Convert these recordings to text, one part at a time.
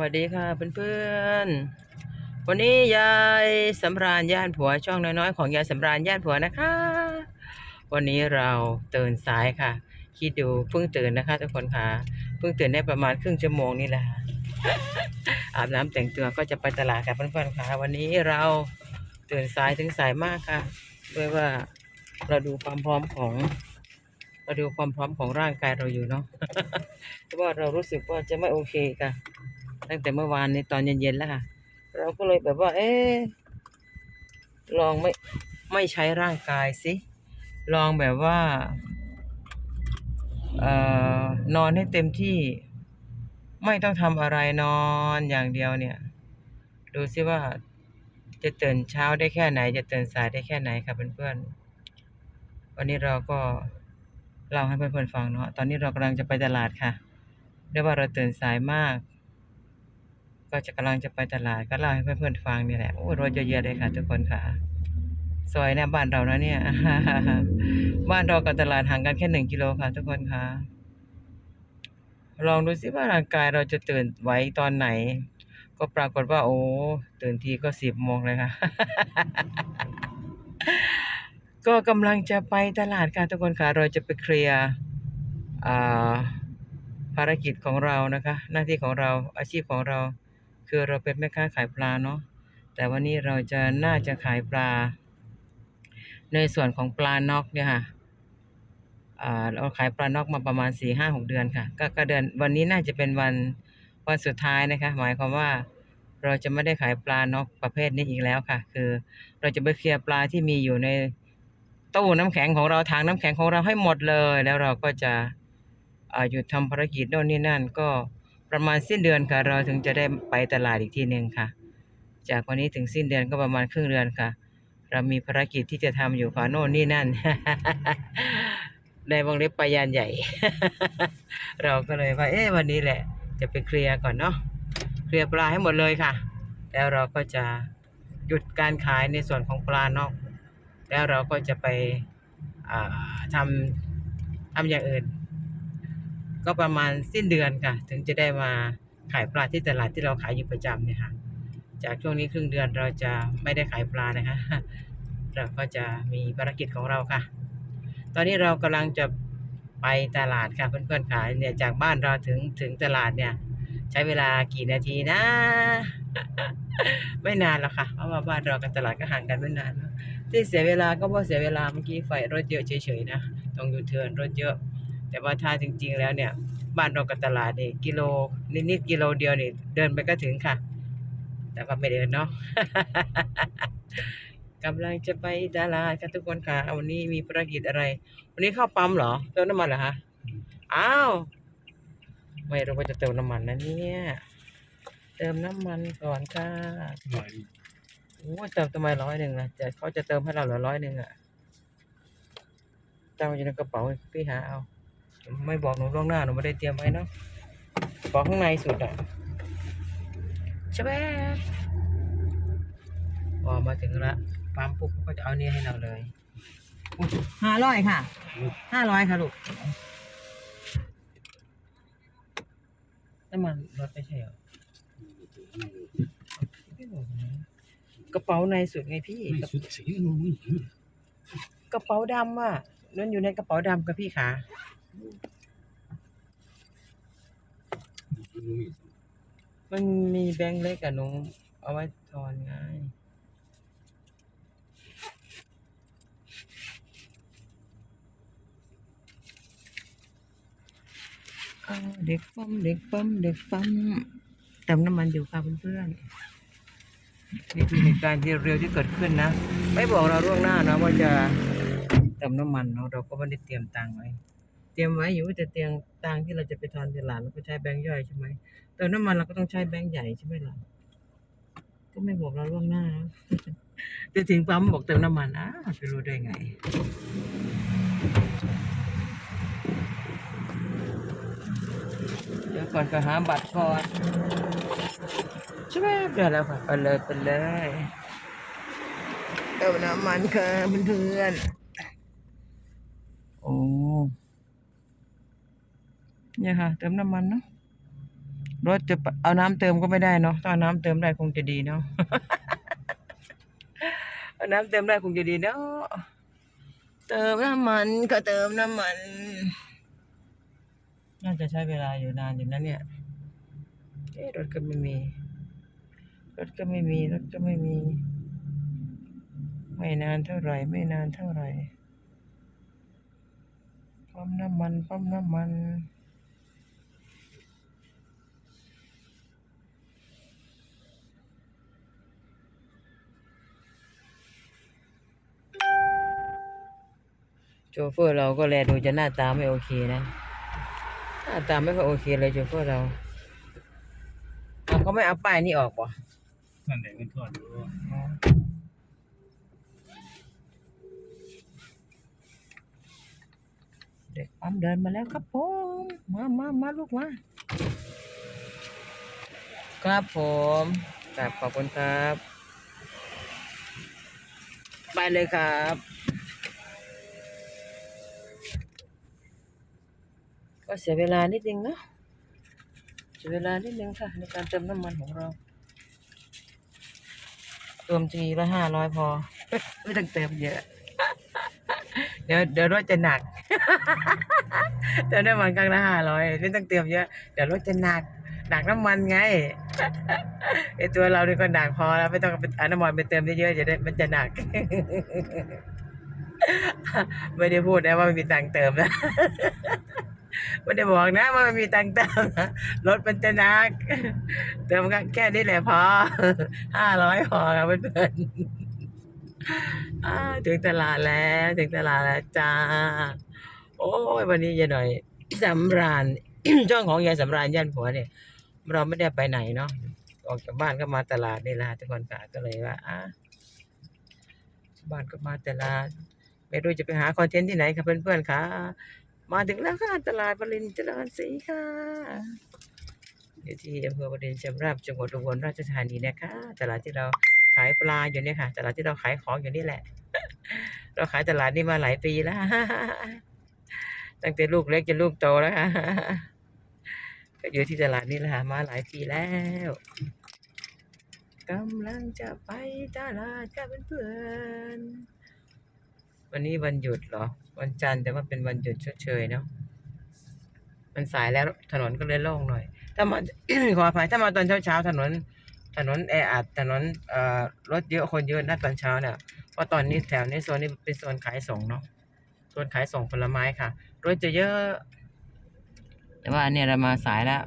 วัสดีค่ะเพื่อนๆ วันนี้ยายสำราญย่านผัวช่องน้อยๆของยายสำราญย่านผัวนะคะ วันนี้เราตื่นสายค่ะ คิดดูเพิ่งตื่นนะคะทุกคนค่ะ เพิ่งตื่นได้ประมาณครึ่งชั่วโมงนี่แหละค่ะอาบน้ำแต่งตัวก็จะไปตลาดกับเพื่อนๆค่ะ วันนี้เราตื่นสายถึงสายมากค่ะด้วยว่าเราดูความพร้อมของเราดูความพร้อมของร่างกายเราอยู่เนาะเพราะว่าเรารู้สึกว่าจะไม่โอเคค่ะ ตั้งแต่เมื่อวานนี้ตอนเย็นๆแล้วค่ะ เราก็เลยแบบว่า เอ๊ะลองไม่ไม่ใช้ร่างกายสิลองแบบว่าเอ่อนอนให้เต็มที่ ไม่ต้องทำอะไรนอนอย่างเดียวเนี่ย ดูซิว่าจะตื่นเช้าได้แค่ไหน จะตื่นสายได้แค่ไหนค่ะเพื่อนๆวันนี้เราก็เล่าให้เพื่อนๆฟังเนาะตอนนี้เรากำลังจะไปตลาดค่ะด้วยว่าเราตื่นสายมาก ก็จะกำลังจะไปตลาดก็เล่าให้เพื่อนๆฟังนี่แหละโอ้รถเยอะแยะเลยค่ะ ทุกคนค่ะซอยหน้าบ้านเรานะเนี่ย บ้านเรากับตลาดห่างกันแค่หนึ่งกิโลค่ะ ทุกคนค่ะลองดูสิว่าร่างกายเราจะตื่นไหวตอนไหน ก็ปรากฏว่า โอ้ตื่นทีก็สิบโมงเลยค่ะ ก็กำลังจะไปตลาดค่ะทุกคนค่ะ เราจะไปเคลียร์ภารกิจของเรานะคะ หน้าที่ของเราอาชีพของเรา คือเราเป็นแม่ค้าขายปลาเนาะแต่วันนี้เราจะน่าจะขายปลา ในส่วนของปลานอกเนี่ยค่ะเราขายปลานอกมาประมาณสี่ห้าหกเดือนค่ะ ก็ก็เดือนวันนี้น่าจะเป็นวันวันสุดท้ายนะคะ หมายความว่าเราจะไม่ได้ขายปลานอกประเภทนี้อีกแล้วค่ะ คือเราจะไปเคลียร์ปลาที่มีอยู่ในตู้น้ำแข็งของเราถังน้ำแข็งของเราให้หมดเลย แล้วเราก็จะหยุดทำภารกิจโน่นนี่นั่นก็ ประมาณสิ้นเดือนค่ะ เราถึงจะได้ไปตลาดอีกทีหนึ่งค่ะ จากวันนี้ถึงสิ้นเดือนก็ประมาณครึ่งเดือนค่ะ เรามีภารกิจที่จะทำอยู่ค่ะโน่นนี่นั่น ในวงเล็บปลายานใหญ่ เราก็เลยว่า เอ๊ะวันนี้แหละ จะไปเคลียร์ก่อนเนาะเคลียร์ปลาให้หมดเลยค่ะ แล้วเราก็จะหยุดการขายในส่วนของปลานอก แล้วเราก็จะไปทำทำอย่างอื่น ก็ประมาณสิ้นเดือนค่ะ ถึงจะได้มาขายปลาที่ตลาดที่เราขายอยู่ประจำเนี่ยค่ะ จากช่วงนี้ครึ่งเดือนเราจะไม่ได้ขายปลานะคะ เราก็จะมีภารกิจของเราค่ะ ตอนนี้เรากำลังจะไปตลาดค่ะเพื่อนๆค่ะเนี่ยจากบ้านเราถึงถึงตลาดเนี่ย ใช้เวลากี่นาทีนะ ไม่นานหรอกค่ะ เพราะว่าบ้านเรากับตลาดก็ห่างกันไม่นานที่เสียเวลาก็เพราะเสียเวลาเมื่อกี้ไฟรถเยอะเฉยๆนะตรงยูเทิร์นรถเยอะ แต่ว่าถ้าจริง ๆ แล้วเนี่ย บ้านเรากับตลาดนี่กิโลนิดๆกิโลเดียวนี่เดินไปก็ถึงค่ะ แต่ว่าไม่เดินเนาะกำลังจะไปตลาดค่ะทุกคนค่ะวันนี้มีภารกิจอะไร วันนี้เข้าปั๊มเหรอเติมน้ำมันเหรอคะอ้าวไม่รู้ว่าจะเติมน้ำมันนะเนี่ยเติมน้ำมันก่อนค่ะโอ้เติมทำไมร้อยหนึ่งล่ะจะเขาจะเติมให้เราเหลือร้อยหนึ่งอะตั้งไว้อยู่ในกระเป๋าพี่หาเอา ไม่บอกหนูล่วงหน้าหนูไม่ได้เตรียมไว้เนาะบอกข้างในสุดอะชะแวบพอมาถึงละปั๊มปุ๊บเขาก็จะเอาเนี่ยให้เราเลยห้าร้อยค่ะห้าร้อยค่ะลูกน้ำมันรถไม่ใช่เหรอไม่บอกนะกระเป๋าในสุดไงพี่ไม่สุดสีนู้นกระเป๋าดำอะนั่นอยู่ในกระเป๋าดำกับพี่ขา มันมีแบงค์เล็กอะหนูเอาไว้ทอนงเอาเด็กปั๊มเด็กปั๊มเด็กปั๊มเติมน้ำมันอยู่ค่ะเพื่อนๆนี่คือเหตุการณ์ที่เร็วที่เกิดขึ้นนะ ไม่บอกเราล่วงหน้านะว่าจะเติมน้ำมันเนาะเราก็ไม่ได้เตรียมตังค์ไว้ เตรียมไว้อยู่แต่เตรียมตังค์ที่เราจะไปทอนตลาดเราก็ใช้แบงค์ย่อยใช่ไหมเติมน้ำมันเราก็ต้องใช้แบงค์ใหญ่ใช่ไหมล่ะก็ไม่บอกเราล่วงหน้านะจะถึงปั๊มบอกเติมน้ำมันอ้าวจะรู้ได้ไงเดี๋ยวก่อนก็หาบัตรก่อนใช่ไหมเดี๋ยวแล้วค่ะไปเลยไปเลยเติมน้ำมันค่ะเพื่อนๆโอ้ เนี่ยค่ะ เติมน้ำมันเนาะรถจะเอาน้ำเติมก็ไม่ได้เนาะถ้าน้ำเติมได้คงจะดีเนาะเอาน้ำเติมได้คงจะดีเนาะเติมน้ำมันก็เติมน้ำมัน น่าจะใช้เวลาอยู่นานอยู่นะเนี่ยเอ๊รถก็ไม่มี รถก็ไม่มี รถก็ไม่มี ไม่นานเท่าไหร่ ไม่นานเท่าไหร่ปั๊มน้ำมันปั๊มน้ำมัน โชเฟอร์เราก็แลดูจะหน้าตาไม่โอเคนะ หน้าตาไม่ค่อยโอเคเลยโชเฟอร์เราเอาเขาไม่เอาป้ายนี่ออกป่ะนั่นแหละมันทอดอยู่เด็กปั๊มเดินมาแล้วครับผม มามามาลูกมา ครับผมกราบขอบคุณครับ ไปเลยครับ ก็เสียเวลานิดนึงนะเสียเวลานิดนึงค่ะ ในการเติมน้ำมันของเราเติมทีละห้าร้อยพอ ไม่ต้องเติมเยอะ เดี๋ยวเดี๋ยวรถจะหนักเติมน้ำมันครั้งละห้าร้อยไม่ต้องเติมเยอะ เดี๋ยวรถจะหนักหนักน้ำมันไงไอตัวเราเนี่ก็หนักพอแล้วไม่ต้องเอาน้ำมันไปเติมเยอะๆจะได้มันจะหนัก ไม่ได้พูดนะว่าไม่มีตังเติมนะ ไม่ได้บอกนะว่าไม่มีตังค์เติมนะรถมันจะนักเติมแค่นี้แหละพอห้าร้อยพอครับเพื่อนๆถึงตลาดแล้วถึงตลาดแล้วจ้า โอ้ยวันนี้ยายหน่อยสำราญช่องของยายสำราญย่านผัวเนี่ย เราไม่ได้ไปไหนเนาะออกจากบ้านก็มาตลาดนี่แหละทุกคนค่ะก็เลยว่าอะบ้านก็มาตลาดไม่รู้จะไปหาคอนเทนต์ที่ไหนค่ะเพื่อนๆค่ะ มาถึงแล้วค่ะตลาดปรินเจริญศรีค่ะอยู่ที่อำเภอปรินชำราบจังหวัดอุบลราชธานีนะคะตลาดที่เราขายปลาอยู่เนี่ยค่ะ ตลาดที่เราขายของอยู่นี่แหละ เราขายตลาดนี้มาหลายปีแล้วตั้งแต่ลูกเล็กจนลูกโตแล้วค่ะก็อยู่ที่ตลาดนี่แหละค่ะมาหลายปีแล้วกำลังจะไปตลาดกับเพื่อนๆ วันนี้วันหยุดเหรอ วันจันทร์แต่ว่าเป็นวันหยุดเชยๆเนาะมันสายแล้วถนนก็เลยโล่งหน่อย ถ้ามาขออภัยถ้ามาตอนเช้าๆถนน ถนนแออัดถนนเอ่อรถเยอะคนเยอะนะตอนเช้าเนี่ยเพราะตอนนี้แถวนี้โซนนี้เป็นโซนขายส่งเนาะโซนขายส่งผลไม้ค่ะรถจะเยอะ แต่ว่าเนี่ยเรามาสายแล้ว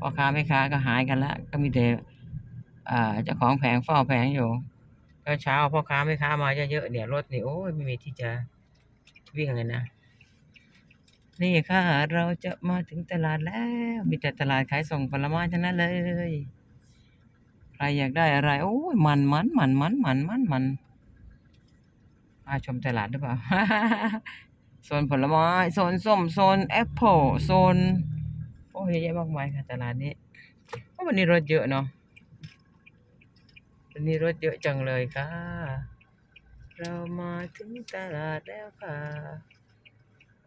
พ่อค้าแม่ค้าก็หายกันแล้วก็มีแต่เจ้าของแผงเฝ้าแผงอยู่ ก็เช้าพ่อค้าแม่ค้ามาเยอะๆเนี่ยรถนี่โอ้ยไม่มีที่จะวิ่งเลยนะ นี่ค่ะ เราจะมาถึงตลาดแล้ว มีแต่ตลาดขายส่งผลไม้ทั้งนั้นเลย ใครอยากได้อะไร โอ้ยมันมันมันมันมันมันมันมาชมตลาดหรือเปล่าโซนผลไม้โซนส้มโซนแอปเปิลโซน โอ้ยเยอะแยะมากมายค่ะตลาดนี้วันนี้รถเยอะเนาะ วันนี้รถเยอะจังเลยค่ะ เรามาถึงตลาดแล้วค่ะ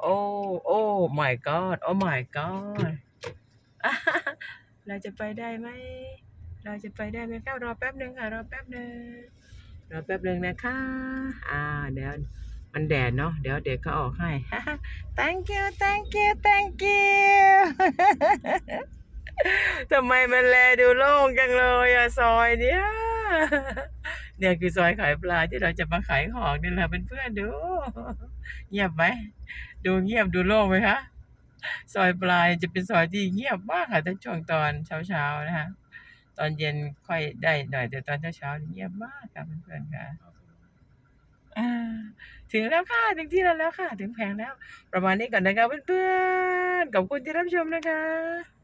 โอ้โอ้ my god โอ้ my god อะเราจะไปได้ไหม เราจะไปได้ไหมครับรอแป๊บหนึ่งค่ะ รอแป๊บหนึ่งรอแป๊บหนึ่งนะคะ อ่า เดี๋ยวมันแดดเนาะ เดี๋ยวเด็กเขาออกให้ thank you thank you thank you ทำไมมันแลดูโล่งจังเลยอะซอยเนี้ย เนี่ยคือซอยขายปลาที่เราจะมาขายของนี่แหละเพื่อนๆดู เงียบไหม ดูเงียบดูโล่งไหมคะ ซอยปลายจะเป็นซอยที่เงียบมากค่ะถ้าช่วงตอนเช้าๆนะคะ ตอนเย็นค่อยได้หน่อยแต่ตอนเช้าๆเงียบมากค่ะเพื่อนๆค่ะถึงแล้วค่ะ ถึงที่เราแล้วค่ะ ถึงแผงแล้ว ประมาณนี้ก่อนนะคะเพื่อนๆขอบคุณที่รับชมนะคะ